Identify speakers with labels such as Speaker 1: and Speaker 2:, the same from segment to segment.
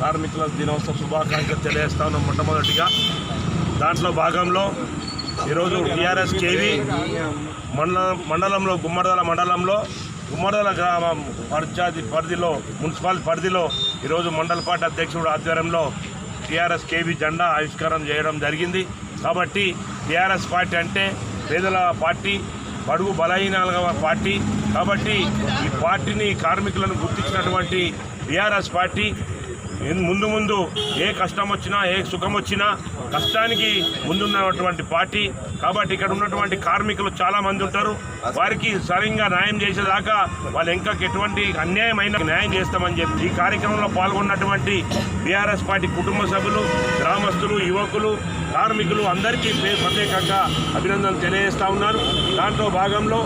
Speaker 1: కార్మికుల దినోత్సవ శుభాకాంక్షలు తెలియజేస్తా ఉన్నాం మొట్టమొదటిగా. దాంట్లో భాగంలో ఈరోజు టీఆర్ఎస్ కేవీ మండల మండలంలో గుమ్మడదల మండలంలో గుమ్మడదల గ్రామం పంచాయతీ పరిధిలో మున్సిపల్ పరిధిలో ఈరోజు మండల పార్టీ అధ్యక్షుడు ఆధ్వర్యంలో టీఆర్ఎస్ కేవీ జెండా ఆవిష్కారం చేయడం జరిగింది. కాబట్టి టీఆర్ఎస్ పార్టీ అంటే పేదల పార్టీ బడుగు బలహీనాల పార్టీ. కాబట్టి ఈ పార్టీని కార్మికులను గుర్తించినటువంటి టీఆర్ఎస్ పార్టీ ముందు ముందు ఏ కష్టం వచ్చినా ఏ సుఖం వచ్చినా కష్టానికి ముందున్నటువంటి పార్టీ. కాబట్టి ఇక్కడ ఉన్నటువంటి కార్మికులు చాలామంది ఉంటారు. వారికి సరిగ్గా న్యాయం చేసేదాకా వాళ్ళు ఇంకా ఎటువంటి అన్యాయమైన న్యాయం చేస్తామని చెప్పి ఈ కార్యక్రమంలో పాల్గొన్నటువంటి బీఆర్ఎస్ పార్టీ కుటుంబ సభ్యులు గ్రామస్తులు యువకులు కార్మికులు అందరికీ ప్రత్యేకంగా అభినందనలు తెలియజేస్తా ఉన్నారు దాంట్లో భాగంలో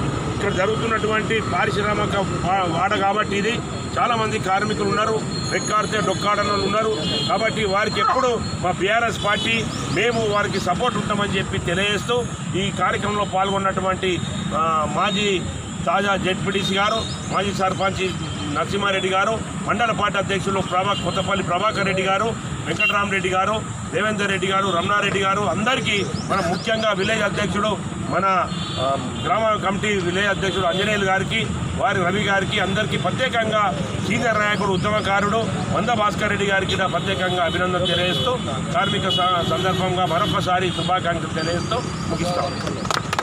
Speaker 1: ఇక్కడ జరుగుతున్నటువంటి పారిశ్రామిక వా- వాడ కాబట్టి ఇది చాలామంది కార్మికులు ఉన్నారు రెక్కాడితే డొక్కాడని ఉన్నారు. కాబట్టి వారికి ఎప్పుడు మా బీఆర్ఎస్ పార్టీ మేము వారికి సపోర్ట్ ఉంటామని చెప్పి తెలియజేస్తూ ఈ కార్యక్రమంలో పాల్గొన్నటువంటి మాజీ తాజా జెడ్పీటీసీ గారు మాజీ సర్పంచ్ నరసింహారెడ్డి గారు మండల పార్టీ అధ్యక్షులు ప్రభా కొత్తపల్లి ప్రభాకర్ రెడ్డి గారు వెంకటరామరెడ్డి గారు దేవేందర్ రెడ్డి గారు రమణారెడ్డి గారు అందరికీ మన ముఖ్యంగా విలేజ్ అధ్యక్షుడు మన గ్రామ కమిటీ విలేజ్ అధ్యక్షుడు అంజనేయులు గారికి వారి రవి గారికి అందరికీ ప్రత్యేకంగా సీనియర్ నాయకుడు ఉద్యమకారుడు వంద భాస్కర్ రెడ్డి గారికి నా ప్రత్యేకంగా అభినందన తెలియజేస్తూ కార్మిక స- సందర్భంగా మరొకసారి శుభాకాంక్షలు తెలియజేస్తూ ముగిస్తాం.